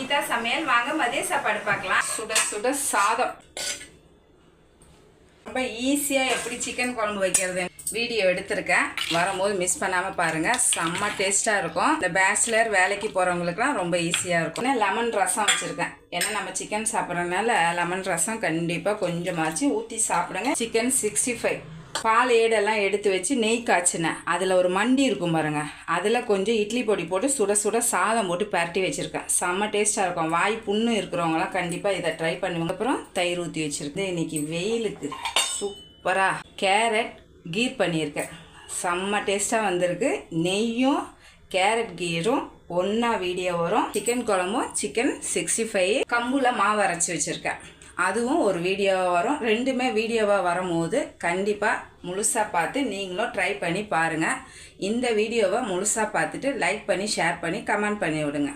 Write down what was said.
கீதா சமையல். வாங்க மதிய சாப்பாடு பார்க்கலாம். சுட சுட சாதம். ரொம்ப ஈஸியாக எப்படி சிக்கன் குழம்பு வைக்கிறது வீடியோ எடுத்திருக்கேன். வரும்போது மிஸ் பண்ணாமல் பாருங்கள் செம்ம டேஸ்ட்டாக இருக்கும். இந்த பேச்சுலர் வேலைக்கு போகிறவங்களுக்குலாம் ரொம்ப ஈஸியாக இருக்கும். ஏன்னா லெமன் ரசம் வச்சுருக்கேன். ஏன்னா நம்ம சிக்கன் சாப்பிட்றதுனால லெமன் ரசம் கண்டிப்பாக கொஞ்சமாச்சு. ஊற்றி சாப்பிடுங்க. சிக்கன் சிக்ஸ்டி ஃபைவ் பால் ஏடெல்லாம் எடுத்து வச்சு நெய் காய்ச்சினேன். அதில் ஒரு மண்டி இருக்கும் பாருங்க. அதில் கொஞ்சம் இட்லி பொடி போட்டு சுட சுட சாதம் போட்டு பரட்டி வச்சுருக்கேன். செம்ம டேஸ்ட்டாக இருக்கும். வாய் புண்ணு இருக்கிறவங்களாம் கண்டிப்பாக இதை ட்ரை பண்ணுவாங்க. அப்புறம் தயிர் ஊற்றி வச்சுருக்கேன். இன்னைக்கு வெயிலுக்கு சூப்பராக கேரட் கீர் பண்ணியிருக்கேன். செம்ம டேஸ்ட்டாக வந்திருக்கு. நெய்யும் கேரட் கீரும் ஒன்றா வீடியோ வரும். சிக்கன் குழம்பும் சிக்கன் சிக்ஸ்டி ஃபைவ் கம்புல மாவு அரைச்சி வச்சுருக்கேன். அதுவும் ஒரு வீடியோவாக வரும். ரெண்டுமே வீடியோவாக வரும்போது கண்டிப்பாக முழுசாக பார்த்து நீங்களும் ட்ரை பண்ணி பாருங்கள் இந்த வீடியோவை முழுசாக பார்த்துட்டு லைக் பண்ணி ஷேர் பண்ணி கமெண்ட் பண்ணி விடுங்க.